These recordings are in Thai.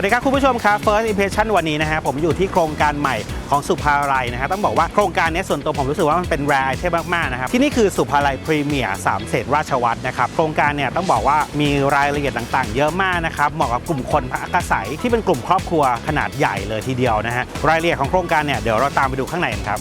วัสดีครับคุณผู้ชมครับ First Impression วันนี้นะฮะผมอยู่ที่โครงการใหม่ของสุภาลัยนะฮะต้องบอกว่าโครงการนี้ส่วนตัวผมรู้สึกว่ามันเป็นแรร์ไอเทมมากๆนะครับที่นี่คือสุภาลัยพรีเมียร์สามเศษราชวัตรนะครับโครงการเนี่ยต้องบอกว่ามีรายละเอียดต่างๆ เยอะมากนะครับเหมาะกับกลุ่มคนพักอาศัยที่เป็นกลุ่มครอบครัวขนาดใหญ่เลยทีเดียวนะฮะรายละเอียดของโครงการเนี่ยเดี๋ยวเราตามไปดูข้างในกันครับ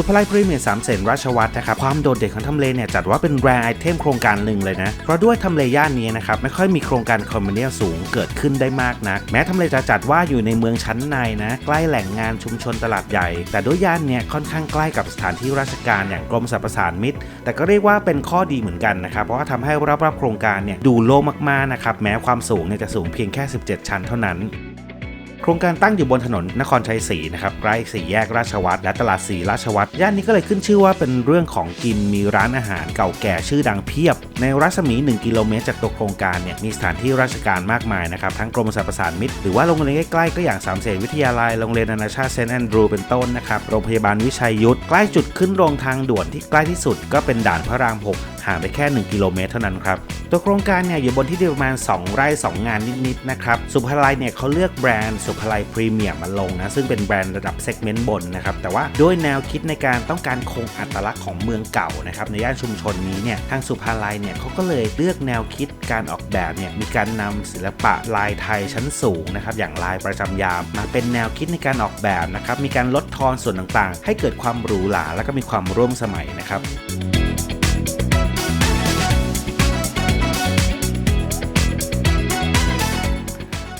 สุภาลัยพรีเมียร์สามเสนราชวัตรนะครับความโดดเด่นของทำเลเนี่ยจัดว่าเป็นแรร์ไอเทมโครงการหนึ่งเลยนะ เพราะด้วยทำเลย่านนี้นะครับไม่ค่อยมีโครงการคอมมิวนิสสูงเกิดขึ้นได้มากนัก แม้ทำเลจะจัดว่าอยู่ในเมืองชั้นในนะใกล้แหล่งงานชุมชนตลาดใหญ่ แต่ด้วยย่านเนี่ยค่อนข้างใกล้กับสถานที่ราชการอย่างกรมสรรพสานมิตร แต่ก็เรียกว่าเป็นข้อดีเหมือนกันนะครับเพราะว่าทำให้รอบๆโครงการเนี่ยดูโล่งมากๆนะครับแม้ความสูงเนี่ยจะสูงเพียงแค่ 17 ชั้นเท่านั้น โครงการตั้งอยู่บนถนนนครชัยศรีนะครับใกล้สี่แยกราชวัตรและตลาดสีราชวัตรย่านนี้ก็เลยขึ้นชื่อว่าเป็นเรื่องของกินมีร้านอาหารเก่าแก่ชื่อดังเพียบ ในรัศมี 1 กิโลเมตรจากตัวโครงการเนี่ยมีสถานที่ราชการมากมายนะครับทั้งกรมสรรพสานมิตรหรือว่าโรงเรียนใกล้ๆก็อย่างสามเสนวิทยาลัยโรงเรียนนานาชาติเซนต์แอนดรูเป็นต้นนะครับโรงพยาบาลวิชัยยุทธใกล้จุดขึ้นโรงทางด่วนที่ใกล้ที่สุดก็เป็นด่านพระราม 6 ห่างไปแค่ 1 กิโลเมตรเท่านั้นครับตัวโครงการเนี่ยอยู่บนที่ดินประมาณ 2 ไร่ 2 งานนิดๆนะครับสุภาลัยเนี่ยเขาเลือกแบรนด์สุภาลัยพรีเมียร์มาลงนะซึ่งเป็นแบรนด์ระดับเซกเมนต์บนนะครับแต่ว่าด้วยแนวคิดในการต้องการคงอัตลักษณ์ของเมืองเก่านะครับในย่านชุมชนนี้เนี่ยทางสุภาลัยเนี่ยเขาก็เลยเลือกแนวคิดการออกแบบเนี่ยมีการนำศิลปะลายไทยชั้นสูงนะครับอย่างลายประจำยามมาเป็นแนวคิดในการออกแบบนะครับมีการลดทอนส่วนต่างๆ ให้เกิดความหรูหราและก็มีความร่วมสมัยนะครับ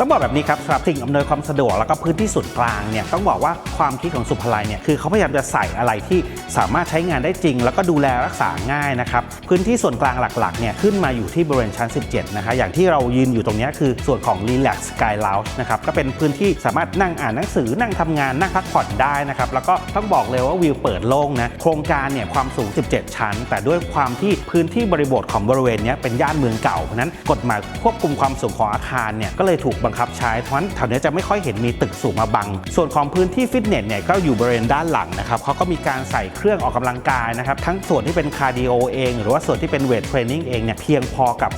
ต้องบอกแบบนี้ครับสำหรับสิ่งอำนวยความสะดวกแล้วก็พื้นที่ส่วนกลางเนี่ยต้องบอกว่าความคิดของสุภาลัยเนี่ยคือเขาพยายามจะใส่อะไรที่สามารถใช้งานได้จริง แล้วก็ดูแลรักษาง่ายนะครับพื้นที่ส่วนกลางหลักๆเนี่ยขึ้นมาอยู่ที่บริเวณชั้น 17 นะคะอย่างที่เรายืนอยู่ตรงนี้คือส่วนของ Relax Sky Lounge นะครับก็เป็นพื้นที่สามารถนั่งอ่านหนังสือนั่งทำงานนั่งพักผ่อนได้นะครับแล้วก็ต้องบอกเลยว่าวิวเปิดโล่งนะโครงการเนี่ยความสูง 17 ชั้น แต่ด้วยความที่พื้นที่บริบทของบริเวณเนี้ยเป็นย่านเมืองเก่าเพราะฉะนั้นกฎหมายควบคุมความสูงของอาคารเนี่ยก็เลยถูกบังคับใช้เพราะฉะนั้นแถวนี้จะไม่ค่อยเห็นมีตึกสูงมาบัง ส่วนของพื้นที่ฟิตเนสเนี่ยก็อยู่บริเวณด้านหลังนะครับเขาก็มีการใส่เครื่องออกกำลังกายนะครับทั้งส่วนที่เป็นคาร์ดิโอเอง หรือว่าส่วนที่เป็นเวทเทรนนิ่งเองเนี่ยเพียงพอกับ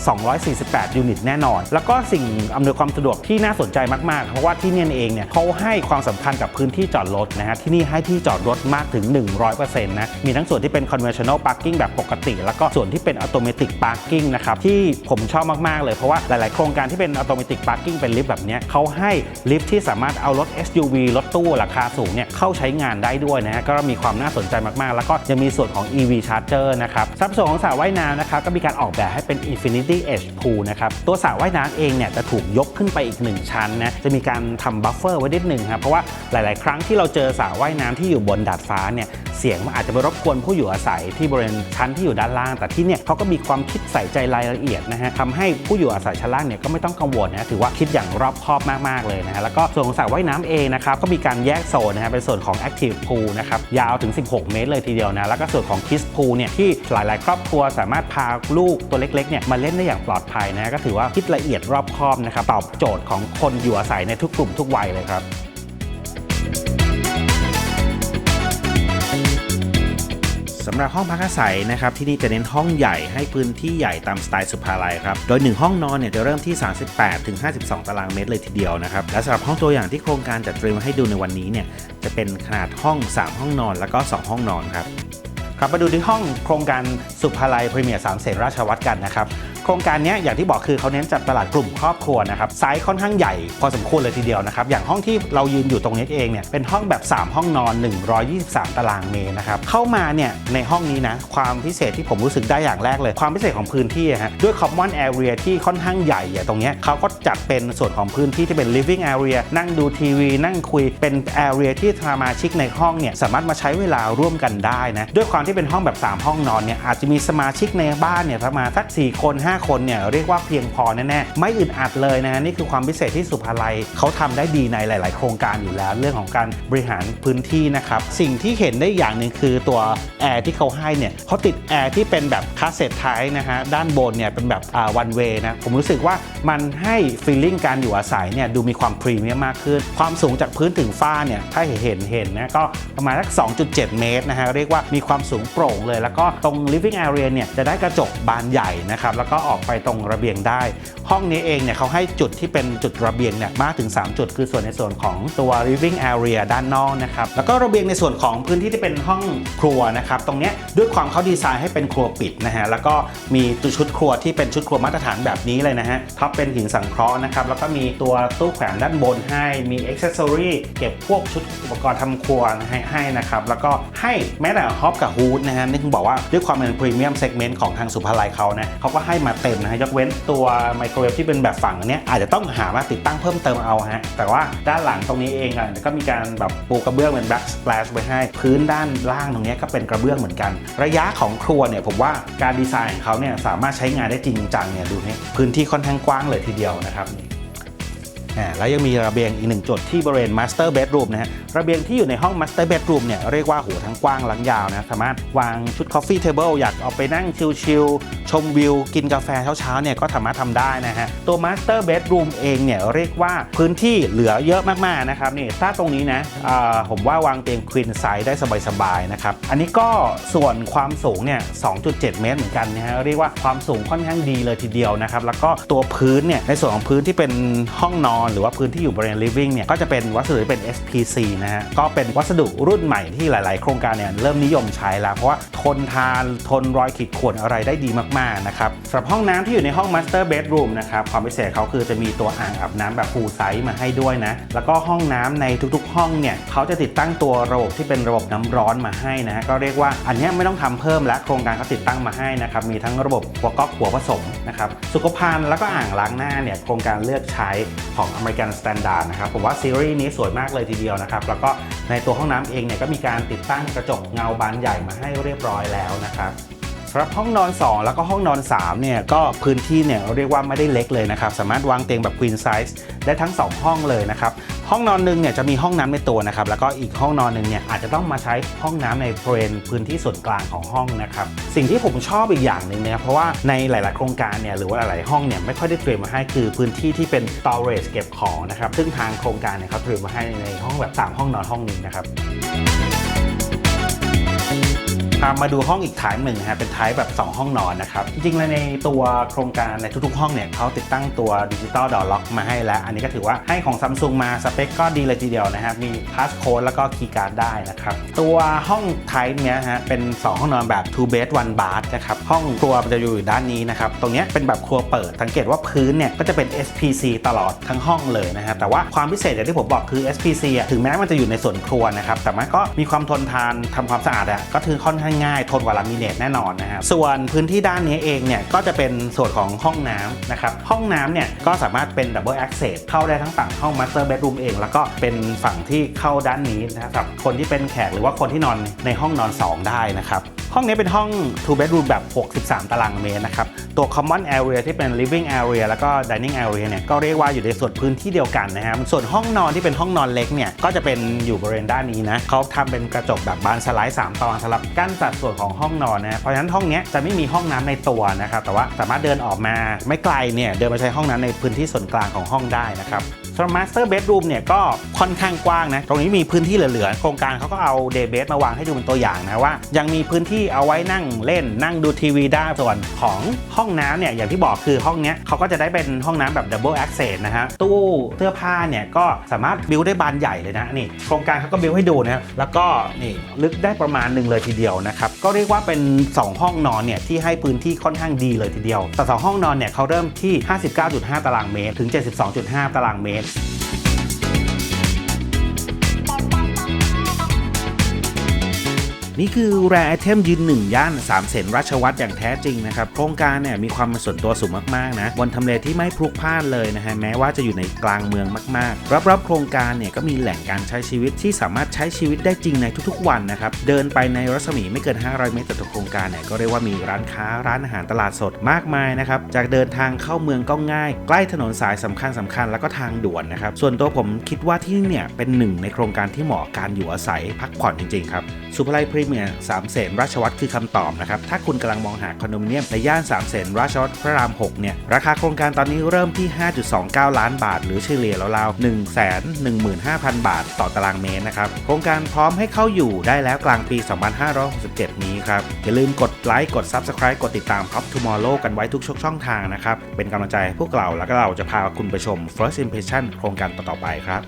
248 ยูนิตแน่นอน แล้วก็สิ่งอำนวยความสะดวกที่น่าสนใจมากๆ เพราะว่าที่เนี่ยเองเนี่ยเขาให้ความสำคัญกับพื้นที่จอดรถนะฮะที่นี่ให้ที่จอดรถมากถึง 100%นะมีทั้งส่วนที่เป็น conventional parking แบบปกติ แล้วก็ส่วนที่เป็น automatic parking นะครับที่ผมชอบมากๆเลยเพราะว่าหลาย ๆ โครงการที่เป็น automatic parking เป็นลิฟต์แบบเนี้เขาให้ลิฟต์ที่สามารถเอารถ SUV รถตู้ราคาสูงเนี่ยเข้าใช้งานได้ด้วยนะฮะก็มีความน่าสนใจมากๆ แล้วก็ยังมีส่วนของ EV charger นะครับสัดส่วนของสระว่ายน้ำนะครับก็มีการออกแบบให้เป็น Infinity Edge Pool นะครับตัวสระว่ายน้ำเองเนี่ยจะถูกยกขึ้นไปอีก 1 ชั้นนะจะมีการทำบัฟเฟอร์ไว้นิดหนึ่งครับเพราะว่าหลาย ๆ ครั้งที่เราเจอสระว่ายน้ำที่อยู่บนดาดฟ้าเนี่ยเสียงมันอาจจะไปรบกวนผู้อยู่อาศัยที่บริเวณชั้นที่อยู่ด้านล่าง แต่ที่เนี่ยเขาก็มีความคิดใส่ใจรายละเอียดนะฮะทำให้ผู้อยู่อาศัยชั้นล่างเนี่ยก็ไม่ต้องกังวลนะถือว่าคิดอย่างรอบคอบมากๆเลยนะฮะแล้วก็ส่วนของสระว่ายน้ำเองนะครับก็มีการแยกโซนนะฮะเป็นส่วนของ Active Pool นะครับยาวถึง 16 เมตรเลยทีเดียวนะแล้วก็ส่วนของ Kids Pool เนี่ยที่หลาย ๆ ครอบครัวสามารถพาลูกตัวเล็ก ๆ เนี่ยมาเล่นได้อย่างปลอดภัยนะฮะก็ถือว่าคิดละเอียดรอบคอบนะครับตอบโจทย์ของคนอยู่อาศัยในทุกกลุ่มทุกวัยเลยครับำหรับห้องพักอาศัยนะครับที่นี่จะเน้นห้องใหญ่ให้พื้นที่ใหญ่ตามสไตล์สุภาลัยครับโดย 1 ห้องนอนเนี่ยจะเริ่มที่ 38ถึง52 ตารางเมตรเลยทีเดียวนะครับและสำหรับห้องตัวอย่างที่โครงการจัดเตรียมมาให้ดูในวันนี้เนี่ยจะเป็นขนาดห้อง 3 ห้องนอนแล้วก็ 2 ห้องนอนครับครับมาดูที่ห้องโครงการสุภาลัยพรีเมียร์สามเสนราชวัตรกันนะครับ ครงการนี้อย่างที่บอกคือเขาเน้นจัดตลาดกลุ่มครอบครัวนะครับไซส์ค่อนข้างใหญ่พอสมควรเลยทีเดียวนะครับอย่างห้องที่เรายืนอยู่ตรงนี้เองเนี่ยเป็นห้องแบบ 3 ห้องนอน 123 ตารางเมตรนะครับเข้ามาเนี่ยในห้องนี้นะความพิเศษที่ผมรู้สึกได้อย่างแรกเลย ความพิเศษของพื้นที่ฮะด้วย common area ที่ค่อนข้างใหญ่อะตรงเนี้ยเขาก็จัดเป็นส่วนของพื้นที่ที่เป็น living area นั่งดูทีวี นั่งคุยเป็น area ที่สมาชิกในห้องเนี่ยสามารถมาใช้เวลาร่วมกันได้นะด้วยความที่เป็นห้องแบบ 3 ห้องนอนเนี่ยอาจจะมีสมาชิกในบ้านเนี่ยประมาณสัก4คน5คนเนี่ยเรียกว่าเพียงพอแน่ๆไม่อึดอัดเลยนะฮะนี่คือความพิเศษที่สุภาลัยเขาทำได้ดีในหลาย ๆ โครงการอยู่แล้ว เรื่องของการบริหารพื้นที่นะครับสิ่งที่เห็นได้อย่างหนึ่งคือตัวแอร์ที่เขาให้เนี่ยเขาติดแอร์ที่เป็นแบบคาสเซ็ตไทป์นะฮะด้านบนเนี่ยเป็นแบบอ่าวันเวนะผมรู้สึกว่ามันให้ฟีลลิ่งการอยู่อาศัยเนี่ยดูมีความพรีเมียมมากขึ้น ความสูงจากพื้นถึงฝ้าเนี่ยถ้าเห็นเห็นนะก็ประมาณสัก 2.7 เมตรนะฮะเรียกว่ามีความสูงโปร่งเลย แล้วก็ตรง living area เนี่ยจะได้กระจกบานใหญ่นะครับแล้วก็ออกไปตรงระเบียงได้ ห้องนี้เองเนี่ยเขาให้จุดที่เป็นจุดระเบียงเนี่ยมากถึง 3 จุด คือส่วนในส่วนของตัว living area ด้านนอกนะครับแล้วก็ระเบียงในส่วนของพื้นที่ที่เป็นห้องครัวนะครับตรงเนี้ยด้วยความเขาดีไซน์ให้เป็นครัวปิดนะฮะแล้วก็มีตัวชุดครัวที่เป็นชุดครัวมาตรฐานแบบนี้เลยนะฮะท็อปเป็นหินสังเคราะห์นะครับแล้วก็มีตัวตู้แขวนด้านบนให้มีอ็อกเซสซอรีเก็บพวกชุดอุปกรณ์ทำครัวให้ให้นะครับแล้วก็ให้แม้แต่ฮอปกับฮูดนะฮะนี่คือบอกว่าด้วยความเป็นพรีเมียมเซกเมนต์ของทางสุภาลัยเขานะเขาก็ให้มาเต็มนะฮะยกเว้นตัวไมโครเวฟที่เป็นแบบฝั่งเนี้ยอาจจะต้องหามาติดตั้งเพิ่มเติมเอาฮะแต่ว่าด้านหลังตรงนี้เองอะก็มีการแบบปูกระเบื้องเป็นแบ็กสแปซไว้ให้ พื้นด้านล่างตรงนี้ก็เป็นกระเบื้องเหมือนกัน ระยะของครัวเนี่ยผมว่าการดีไซน์ของเขาเนี่ยสามารถใช้งานได้จริงจังเนี่ยดูให้พื้นที่ค่อนข้างกว้างเลยทีเดียวนะครับ แล้วยังมีระเบียงอีกหนึ่งจุดที่บริเวณ Master Bedroom นะฮะระเบียงที่อยู่ในห้อง Master Bedroom เนี่ยเรียกว่าโหทั้งกว้างหลังยาวนะสามารถวางชุด Coffee Table อยากเอาไปนั่งชิลๆชมวิว กินกาแฟเช้าๆเนี่ยก็สามารถทำได้นะฮะตัว Master Bedroom เองเนี่ยเรียกว่าพื้นที่เหลือเยอะมากๆนะครับนี่ถ้าตรงนี้นะผมว่าวางเตียง Queen Size ได้สบายๆนะครับอันนี้ก็ส่วนความสูงเนี่ย 2.7 เมตรเหมือนกันนะฮะเรียกว่าความสูงค่อนข้างดีเลยทีเดียวนะครับแล้วก็ตัวพื้นเนี่ยในส่วนของพื้นที่เป็นห้องนอนหรือว่าพื้นที่อยู่บริเวณ living เนี่ยก็จะเป็นวัสดุที่เป็น SPC นะฮะก็เป็นวัสดุรุ่นใหม่ที่หลาย ๆ โครงการเนี่ยเริ่มนิยมใช้แล้ว เพราะว่าทนทานทนรอยขีดข่วนอะไรได้ดีมากๆนะครับสำหรับห้องน้ำที่อยู่ในห้อง master bedroom นะครับความพิเศษเขาคือจะมีตัวอ่างอาบน้ำแบบ full size มาให้ด้วยนะแล้วก็ห้องน้ำในทุก ๆ ห้องเนี่ยเขาจะติดตั้งตัวระบบที่เป็นระบบน้ำร้อนมาให้นะฮะก็เรียกว่าอันนี้ไม่ต้องทำเพิ่มและโครงการเขาติดตั้งมาให้นะครับมีทั้งระบบหัวก๊อกหัวผสมนะครับสุขภัณฑ์แล้วก็อ่างล้างหน้าเนี่ยโครงการเลือกใช้ของ American Standard นะครับ ผมว่าซีรีส์นี้สวยมากเลยทีเดียวนะครับ แล้วก็ในตัวห้องน้ำเองเนี่ยก็มีการติดตั้งกระจกเงาบานใหญ่มาให้เรียบร้อยแล้วนะครับสำหรับห้องนอน 2 แล้วก็ห้องนอน3เนี่ยก็พื้นที่เนี่ยเรียกว่าไม่ได้เล็กเลยนะครับ สามารถวางเตียงแบบ queen size ได้ทั้ง 2 ห้องเลยนะครับ ห้องนอนหนึ่งเนี่ยจะมีห้องน้ำในตัวนะครับแล้วก็อีกห้องนอนหนึ่งเนี่ยอาจจะต้องมาใช้ห้องน้ำในบริเวณพื้นที่ส่วนกลางของห้องนะครับสิ่งที่ผมชอบอีกอย่างหนึ่งเนี่ยเพราะว่าในหลาย ๆ โครงการเนี่ยหรือว่าหลาย ๆ ห้องเนี่ยไม่ค่อยได้เตรียมมาให้คือพื้นที่ที่เป็น storage เก็บของนะครับซึ่งทางโครงการเนี่ยเขาเตรียมมาให้ในห้องแบบสามห้องนอนห้องนี้นะครับ มาดูห้องอีกทายหนึ่งนะฮะเป็นทายแบบ 2 ห้องนอนนะครับ จริงๆแล้วในตัวโครงการในทุกๆ ห้องเนี่ยเขาติดตั้งตัวดิจิตอลดอ r ล็อกมาให้แล้ว อันนี้ก็ถือว่าให้ของซัมซุงมาสเปคก็ดีเลยทีเดียวนะครับมีพาสโค้ดแล้วก็คีย์การ์ดได้นะครับ ตัวห้องทายเนี้ยฮะเป็น 2 ห้องนอนแบบ two bed one bath นะครับ ห้องครัวมันจะอยู่ด้านนี้นะครับ ตรงนี้เป็นแบบครัวเปิด สังเกตว่าพื้นเนี่ยก็จะเป็น SPC ตลอดทั้งห้องเลยนะฮะแต่ว่าความพิเศษอย่างที่ผมบอกคือ SPC อะถึงแม้มันจะอยู่ในส่วนครัวนะครับแต่มันก็มีความทนทานทำความสะอาดอะก็คือค่อนข้างง่ายทนกว่าลามิเนตแน่นอนนะครับส่วนพื้นที่ด้านนี้เองเนี่ยก็จะเป็นส่วนของห้องน้ำนะครับห้องน้ำเนี่ยก็สามารถเป็น Double Access เข้าได้ทั้งฝั่งห้อง Master Bedroom เอง แล้วก็เป็นฝั่งที่เข้าด้านนี้นะครับสำหรับคนที่เป็นแขกหรือว่าคนที่นอนในห้องนอน 2 ได้นะครับ ห้องนี้เป็นห้อง two bedroom แบบ 63 ตารางเมตรนะครับ ตัว common area ที่เป็น living area แล้วก็ dining area เนี่ยก็เรียกว่าอยู่ในส่วนพื้นที่เดียวกันนะฮะส่วนห้องนอนที่เป็นห้องนอนเล็กเนี่ยก็จะเป็นอยู่บริเวณด้านนี้นะเขาทำเป็นกระจกแบบบานสไลด์3ตอนสำหรับกั้นสัดส่วนของห้องนอนนะเพราะฉะนั้นห้องนี้จะไม่มีห้องน้ำในตัวนะครับแต่ว่าสามารถเดินออกมาไม่ไกลเนี่ยเดินมาใช้ห้องน้ำในพื้นที่ส่วนกลางของห้องได้นะครับสำหรับ master bedroom เนี่ยก็ค่อนข้างกว้างนะ ตรงนี้มีพื้นที่เหลือๆ โครงการเขาก็เอา day bed มาวางให้ดูเป็นตัวอย่างนะว่า ยังมีพื้นที่เอาไว้นั่งเล่นนั่งดูทีวีได้ส่วนของห้องน้ำเนี่ยอย่างที่บอกคือห้องเนี้ยเขาก็จะได้เป็นห้องน้ำแบบ double access นะฮะตู้เสื้อผ้าเนี่ยก็สามารถบิวได้บานใหญ่เลยนะนี่โครงการเขาก็บิวให้ดูนะแล้วก็นี่ลึกได้ประมาณหนึ่งเลยทีเดียวนะครับก็เรียกว่าเป็น 2 ห้องนอนเนี่ยที่ให้พื้นที่ค่อนข้างดีเลยทีเดียว แต่2ห้องนอนเนี่ยเขาเริ่มที่ 59.5 ตารางเมตรถึง 72.5 ตารางเมตร Peace. นี่คือแรไอเทมยืนหนึ่งย่านสามเสนราชวัตรอย่างแท้จริงนะครับ โครงการเนี่ยมีความเป็นส่วนตัวสูงมากๆนะบนทำเลที่ไม่พลุกพล่านเลยนะฮะแม้ว่าจะอยู่ในกลางเมืองมากๆรอบๆโครงการเนี่ยก็มีแหล่งการใช้ชีวิตที่สามารถใช้ชีวิตได้จริงในทุกๆ วันนะครับเดินไปในรัศมีไม่เกิน 500 เมตรต่อโครงการเนี่ยก็เรียกว่ามีร้านค้าร้านอาหารตลาดสดมากมายนะครับจากเดินทางเข้าเมืองก็ง่าย ใกล้ถนนสายสำคัญสคัญแล้วก็ทางด่วนนะครับส่วนตัวผมคิดว่าที่นี่เนี่ยเป็นหนึ่งในโครงการที่เหมาะกับการอยู่อาศัยพักผ่อนจริงๆครับสุภไลพรีมียสามเสนราชวัตรคือคำตอบนะครับ ถ้าคุณกำลังมองหาคอนโดมิเนียมในย่านสามเสนราชวัตรพระราม 6 เนี่ย ราคาโครงการตอนนี้เริ่มที่ 5.29 ล้านบาท หรือเฉลี่ยราวๆ 1 1 5 0 0 0 บาท ต่อตารางเมตรนะครับ โครงการพร้อมให้เข้าอยู่ได้แล้วกลางปี 2567 นี้ครับ อย่าลืมกดไลค์ กด Subscribe กดติดตาม Pop Tomorrow กันไว้ทุกช่องทางนะครับ เป็นกำลังใจให้พวกเรา แล้วก็เราจะพาคุณไปชม First Impression โครงการต่อๆไปครับ